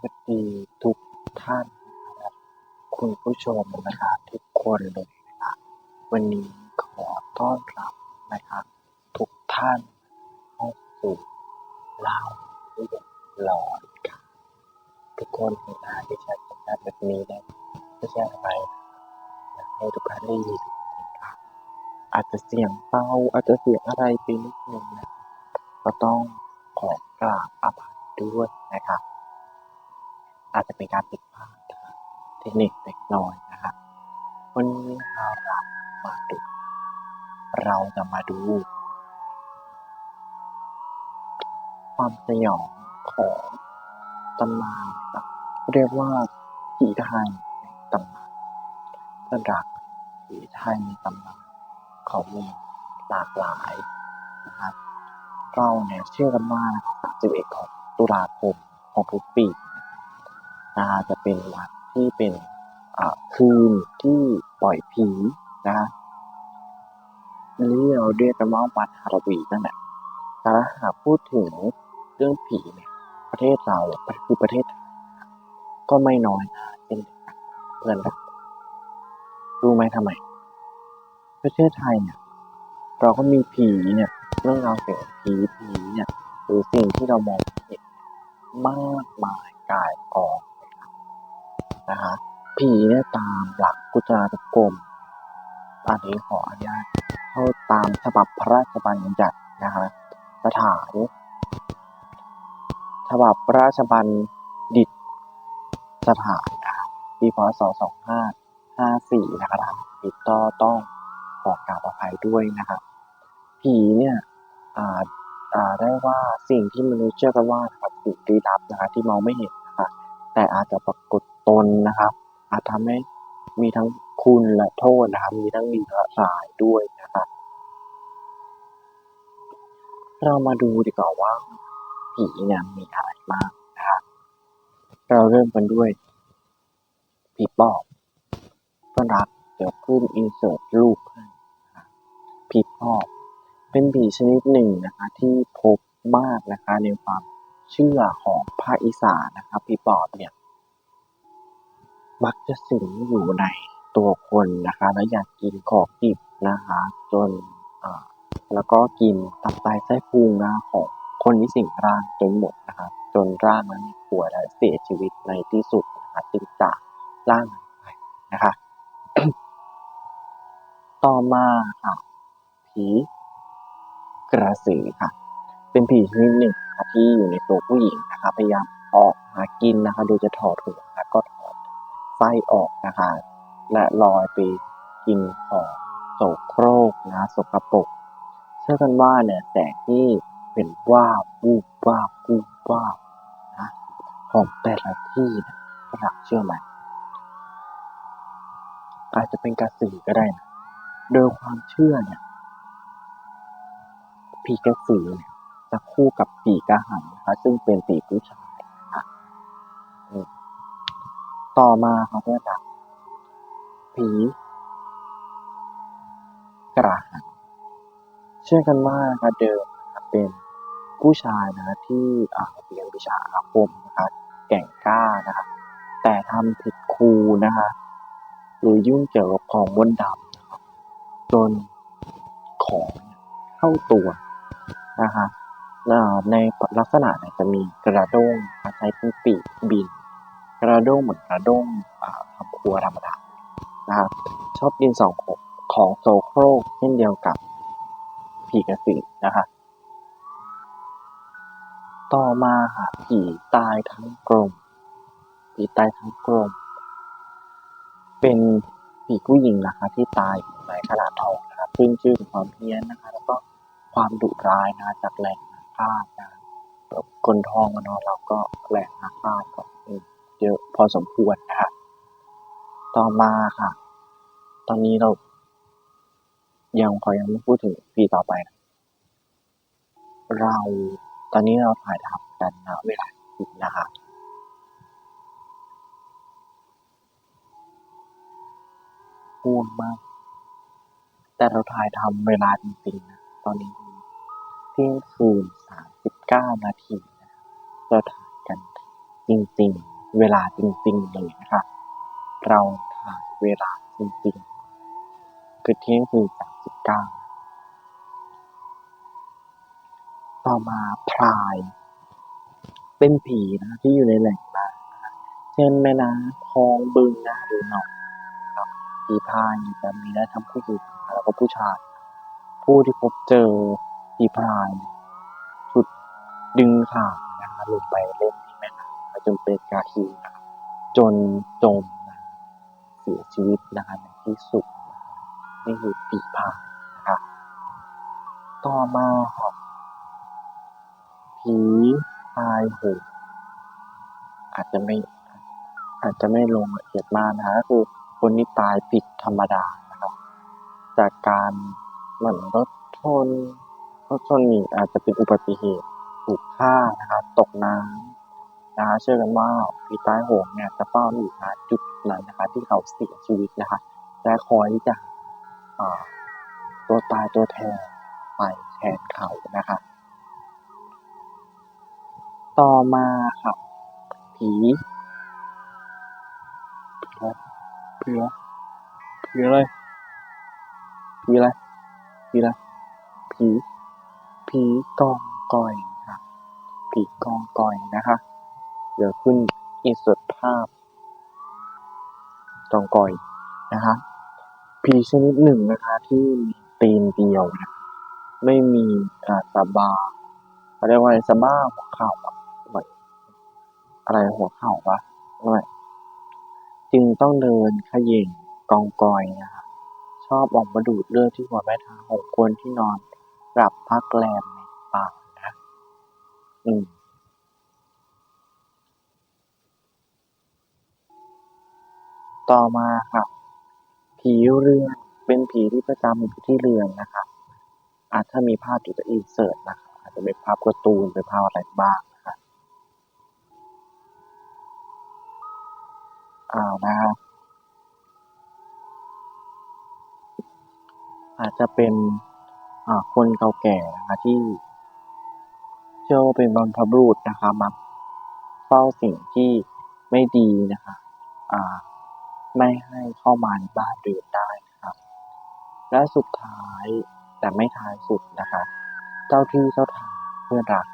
สวัสดีทุกท่านนะครับคุณผู้ชมนะครับทุกคนเลยนะครับวันนี้ขอต้อนรับนะครับ ทุกท่านเข้าสู่เล่าเรื่องหลอนครับทุกคนเห็นหน้าที่ฉันเป็นแบบแบบนี้เนี่ยไม่ใช่อะไรอยากให้ทุกท่านได้ยินนะครับอาจจะเสียงเบาอาจจะเสียงอะไรไปนิดนึงนะก็ต้องขอกราบอภัยด้วยนะครับ อาจจะเป็นการผิดพลาดทางเทคนิคเล็กน้อยนะครับ วันนี้เรามาดูเราจะมาดู ความสยองของตำนานเรียกว่าผีไทยในตำนานเพื่อนรักผีไทยในตำนานเขามีหลากหลายนะครับเราเนี่ยเชื่อกันว่า31ของตุลาคมของทุกปี นะฮะจะเป็นวันที่เป็นคืนที่ปล่อยผีนะฮะหรือเราเรียกกันว่าวันฮาโลวีนั่นแหละแต่ถ้าหากพูดถึงเรื่องผีเนี่ยประเทศเราคือประเทศไทยก็ไม่น้อยหน้าเช่นเพื่อนรักรู้ไหมทำไม ประเทศไทยเนี่ย เราก็มีผีเนี่ยเรื่องราวเกี่ยวกับผีผีเนี่ยหรือสิ่งที่เรามองเห็นมากมายกายกอง เลยครับนะคะผีเนี่ยตามหลักกุจรานุกรมอันนี้ขออนุญาตเข้าตามฉบับพระราชบัญญัตินะคะสถานฉบับพระราชบัญดิตสถานนะครับปีพศ2554นะครับผิดก็ต้องขอกราบอภัยด้วยนะครับ ผีเนี่ยอ่าอ่าได้ว่าสิ่งที่มนุษย์เชื่อกันว่านะครับสิ่งลี้ลับนะคะที่มองไม่เห็นนะคะแต่อาจจะปรากฏ ตนนะครับ อาจทำให้มีทั้งคุณและโทษนะครับ มีทั้งดีและร้ายด้วยนะครับ เรามาดูดีกว่าว่าผีเนี่ยมีอะไรบ้างนะครับ เราเริ่มกันด้วยผีปอบต้นรับเดี๋ยวขึ้นอินเสิร์ตรูปให้นะครับผีปอบเป็นผีชนิดหนึ่งนะคะที่พบมากนะคะในความเชื่อของภาคอีสานนะครับผีปอบเนี่ย มักจะสิงอยู่ในตัวคนนะคะ แล้วอยากกินของดิบนะคะ จนแล้วก็กินตับไตไส้พุงนะของคนที่สิงร่างจนหมดนะครับจนร่างนั้นป่วยและเสียชีวิตในที่สุดนะคะจึงจากร่างไปนะคะ ต่อมาค่ะผีกระสือค่ะ เป็นผีชนิดหนึ่งที่อยู่ในตัวผู้หญิงนะคะพยายามออกหากินนะคะ โดยจะถอดหัวแล้วก็ถ ไส้ออกนะคะ และลอยไปกินของโสโครกนะสกปรกเชื่อกันว่าเนี่ยแสงที่เป็นว่าวูบว่าวูบว่านะของแต่ละที่นี่ยฝรั่งเชื่อไหมอาจจะเป็นกระสือก็ได้นะโดยความเชื่อเนี่ยผีกระสือเนี่ยจะคู่กับผีกระหังนะคะซึ่งเป็นผีผู้ชาย ต่อมาครับเพื่อนรักผีกระหังเชื่อกันว่านะคะเดิมนะคะเป็นผู้ชายนะคะที่เรียนวิชาอาคมนะคะแก่งกล้านะคะแต่ทำผิดครูนะคะหรือยุ่งเกี่ยวกับของมนต์ดำนะครับจนของเข้าตัวนะคะในลักษณะจะมีกระด้งใช้เป็นปีกบิน กระด้งเหมือนกระด้งทำครัวธรรมดานะครับชอบกินสองของของโซโครกเช่นเดียวกับผีกระสือนะคะต่อมาค่ะผีตายทั้งกลมผีตายทั้งกลมเป็นผีผู้หญิงนะคะ ที่ตายในขนาดทองนะครับซึ่งชื่อถึงความเพี้ยนนะคะ แล้วก็ความดุร้ายนะจากแหลงอาฆาตนะแบบคนทองกันเนาะเราก็แหลงอาฆาตก็อืม เยอะพอสมควรนะคะ ต่อมาค่ะ ตอนนี้เรา ยังขอยังไม่พูดถึงปีต่อไปนะเราตอนนี้เราถ่ายทำกันนะเวลาสิบนะคะง่วงมาก แต่เราถ่ายทำเวลาจริงๆนะตอนนี้เที่ยงคืนสามสิบเก้านาทีนะเราถ่ายกันจริง ๆ เวลาจริงๆเลยนะคะเราถ่ายเวลาจริงๆ คือเที่ยงคืนสามสิบเก้าต่อมาพราย เป็นผีนะที่อยู่ในแหล่งน้ำนเช่นแม่น้ำคลองบึงนะหรือหนองครับผีพรายเนี่ยจะมีได้ทั้งผู้หญิงแล้วก็ผู้ชาย ผู้ที่พบเจอผีพรายชุดดึงขานะคะลงไปเล่น จนเป็นกาคีนะครับจนจมนะเสียชีวิตนะคะในที่สุดนะนี่คือผีพายนะคะต่อมาครับผีพายโหงอาจจะไม่อาจจะไม่ลงละเอียดมากนะฮะก็คือคนที่ตายผิดธรรมดานะครับ จากการเหมือนรถชนรถชนนี่อาจจะเป็นอุบัติเหตุถูกฆ่านะครับตกน้ำ นะฮะเชื่อกันว่าผีตายโหงเนี่ยจะเฝ้าอยู่ณจุดนั้นนะคะ ที่เขาเสียชีวิตนะคะและคอยที่จะอ่าตัวตายตัวแทนไปแทนเขานะคะ ต่อมาครับผีผีอะไรผีอะไรผีอะไรผีอะไรผีผีกองกอยครับผีกองกอยนะคะ เดี๋ยวขึ้นอินเสิร์ตภาพกองกอยนะคะผีชนิดหนึ่งนะคะที่มีตีนเดียวนะไม่มีอ่าสะบาเขาเรียกว่าอะไรสะบ้าหัวเข่าอะเหมือะไรหัวเข่าปะไม่จึงต้องเดินขย่งกองกอยนะคะชอบออกมาดูดเลือดที่หัวแม่เท้าของคนที่นอนหลับพักแรมในป่านะ อืม ต่อมาค่ะ ผีเรือนเป็นผีที่ประจำอยู่ที่เรือนนะคะอาจถ้ามีภาพอยู่จะอินเสิร์ตนะคะอาจจะเป็นภาพการ์ตูนเป็นภาพอะไรบ้างนะคะอ่านะคะอาจจะเป็นคนเก่าแก่นะคะที่เชื่อว่าเป็นบรรพบุรุษนะคะมาเฝ้าสิ่งที่ไม่ดีนะคะ อ่า ไม่ให้เข้ามาในบ้านเรือนได้นะครับ และสุดท้ายแต่ไม่ท้ายสุดนะคะเจ้าที่เจ้าทางเพื่อนรัก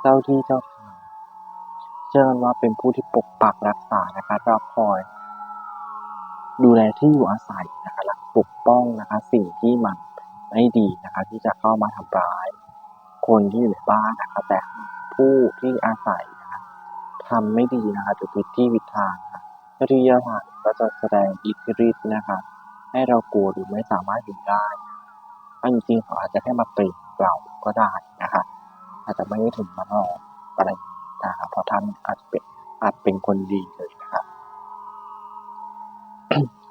เจ้าที่เจ้าทางเชื่อกันว่าเป็นผู้ที่ปกปักรักษานะคะรอคอย ดูแลที่อยู่อาศัยนะคะและปกป้องนะคะ สิ่งที่มันไม่ดีนะคะ ที่จะเข้ามาทำร้าย คนที่อยู่ในบ้านนะคะแต่ผู้ที่อาศัยนะคะทำไม่ดีนะคะจะผิดที่ผิดทาง นะคะเจ้าที่เจ้าทางก็จะแสดงอิทธิฤทธิ์นะคะให้เรากลัวหรือไม่สามารถอยู่ได้อันจริงๆเขาอาจจะแค่มาเปรตเราก็ได้นะคะอาจจะไม่ได้ถึงมาหลอกอะไรนะครับเพราะท่านอาจจะเป็นอาจเป็นคนดีเลยนะครับ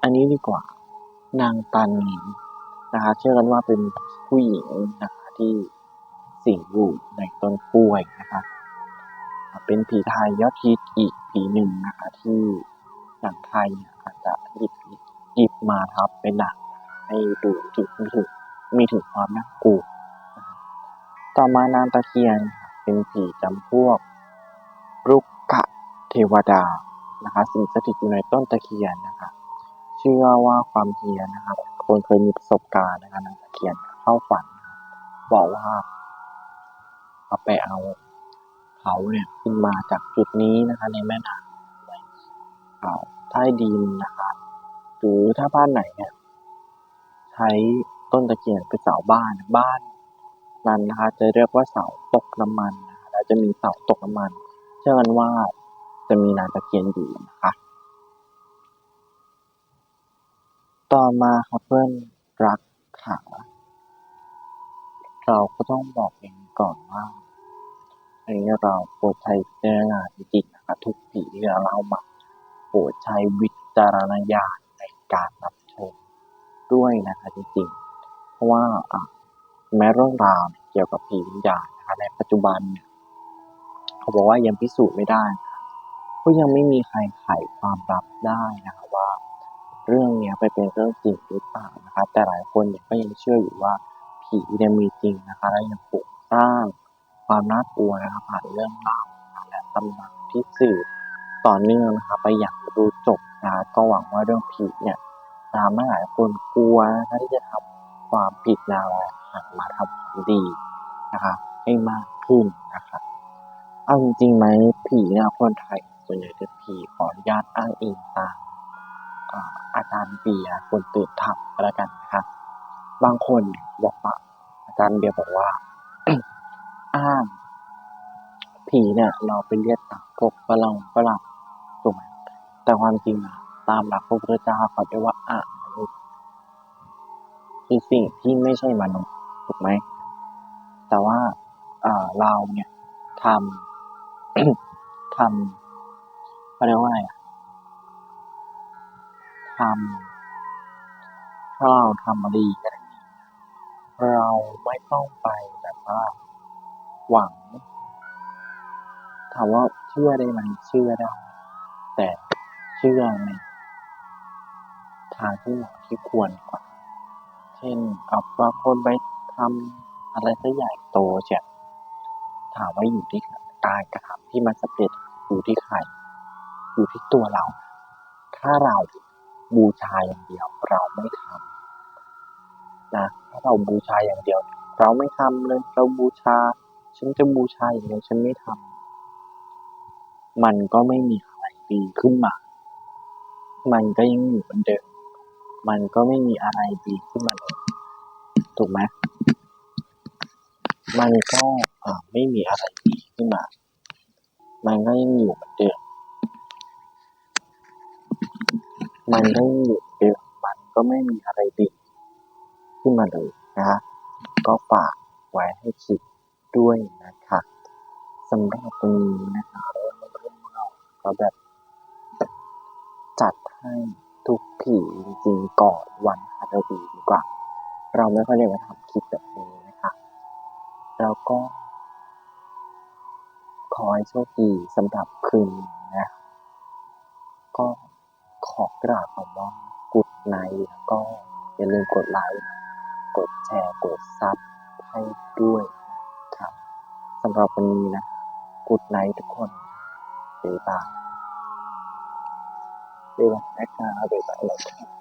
อันนี้ดีกว่านางตานีนะคะเชื่อกันว่าเป็นผู้หญิงนะคะที่สิงอยู่ในต้นกล้วยนะคะเป็นผีไทยยอดฮิตอีกผีหนึ่งนะคะที่ หนังไทยเนี่ยอาจจะหยิบหยิบมาทับเป็นหนังให้ดูถึงมีถึงมีถึงความน่ากลัวต่อมานางตะเคียนเป็นผีจำพวกรุกขะเทวดานะคะสิงสถิตอยู่ในต้นตะเคียนนะคะเชื่อว่าความเฮียนะครับคนเคยมีประสบการณ์นะคะนางตะเคียนเข้าฝัน บอกว่าเอาไปเอาเขาเนี่ยขึ้นมาจากจุดนี้นะคะในแม่น้ำ ใต้ดินนะคะหรือถ้าบ้านไหนเนี่ยใช้ต้นตะเคียนเป็นเสาบ้านบ้านนั้นนะคะจะเรียกว่าเสาตกน้ำมันนะแล้วจะมีเสาตกน้ำมัน เชื่อกันว่าจะมีนางตะเคียนอยู่นะคะต่อมาครับเพื่อนรักขาเราก็ต้องบอกเองก่อนว่าอันนี้เราโปรดใช้พิจารณาจริงๆนะคะทุกผีที่เราเล่ามา โปรดใช้วิจารณญาณในการรับชมด้วยนะคะจริงๆ เพราะว่าแม้เรื่องราวเกี่ยวกับผีวิญญาณนะคะในปัจจุบันเนี่ยเขาบอกว่ายังพิสูจน์ไม่ได้นะคะก็ยังไม่มีใครไขความลับได้นะคะว่า เรื่องนี้ไปเป็นเรื่องจริงหรือเปล่านะคะแต่หลายคนเนี่ยก็ยังเชื่ออยู่ว่าผีเนี่ยมีจริงนะคะและยังปลุกสร้างความน่ากลัวนะคะผ่านเรื่องราวและตำนานที่สืบ ต่อเนื่องนะคะไปอย่างดูจบนะคะก็หวังว่าเรื่องผีเนี่ยจะทำให้หลายคนกลัวนะที่จะทำความผิดและหันมาทำความดีนะคะให้มากขึ้นนะคะเอาจริงๆไหมผีเนี่ยคนไทยส่วนใหญ่จะผีขออนุญาตอ้างอิงตามอาจารย์เบียร์คนตื่นทำก็แล้วกันนะคะบางคนบอกว่าอาจารย์เบียร์บอกว่าอ้างผีเนี่ยเราไปเรียกตามพวกฝรั่งฝรั่ง แต่ความจริงตามหลักพระพุทธเจ้าเขาเรียกว่าอามนุษย์คือสิ่งที่ไม่ใช่มนุษย์ถูกไหมแต่ว่าเราเนี่ยทำทำเขาเรียกว่าอะไรอะทำถ้าเราทำมาดีก็ได้เราไม่ต้องไปแบบว่าหวังถามว่าเชื่อได้ไหมเชื่อได้แต่ เชื่อในทางที่เหมาะที่ควรก่อนเช่นเอาบางคนไปทำอะไรสักอย่างโตเช่ถามว่าอยู่ที่การกระทำที่มันสำเร็จอยู่ที่ใคร อยู่ที่ตัวเรา ถ้าเราบูชาอย่างเดียวเราไม่ทำนะถ้าเราบูชาอย่างเดียว เราไม่ทำเลยเราบูชา ฉันจะบูชาอย่างเดียวฉันไม่ทำมันก็ไม่มีอะไรดีขึ้นมา มันก็ยังอยู่เหมือนเดิม มันก็ไม่มีอะไรดีขึ้นมาเลย ถูกไหมมันก็ไม่มีอะไรดีขึ้นมา มันก็ยังอยู่เหมือนเดิม มันก็ยังอยู่เหมือนเดิม มันก็ไม่มีอะไรดีขึ้นมาเลยนะ ก็ฝากไว้ให้คิดด้วยนะคะสำหรับวันนี้นะคะเรื่องเรื่องเราก็แบบจัด ให้ทุกผีจริงๆก่อนวันฮาโลวีนดีกว่า เราไม่ค่อยได้มาทำคลิปแบบนี้นะคะแล้วก็ ขอให้โชคดีสำหรับคืนนี้นะก็ขอกราบคำว่ากุดไนแล้วก็อย่าลืมกดไลค์กดแชร์กดซับให้ด้วยครับสำหรับวันนี้นะกุดไนทุกคนบ๊ายบาย บ๊ายบ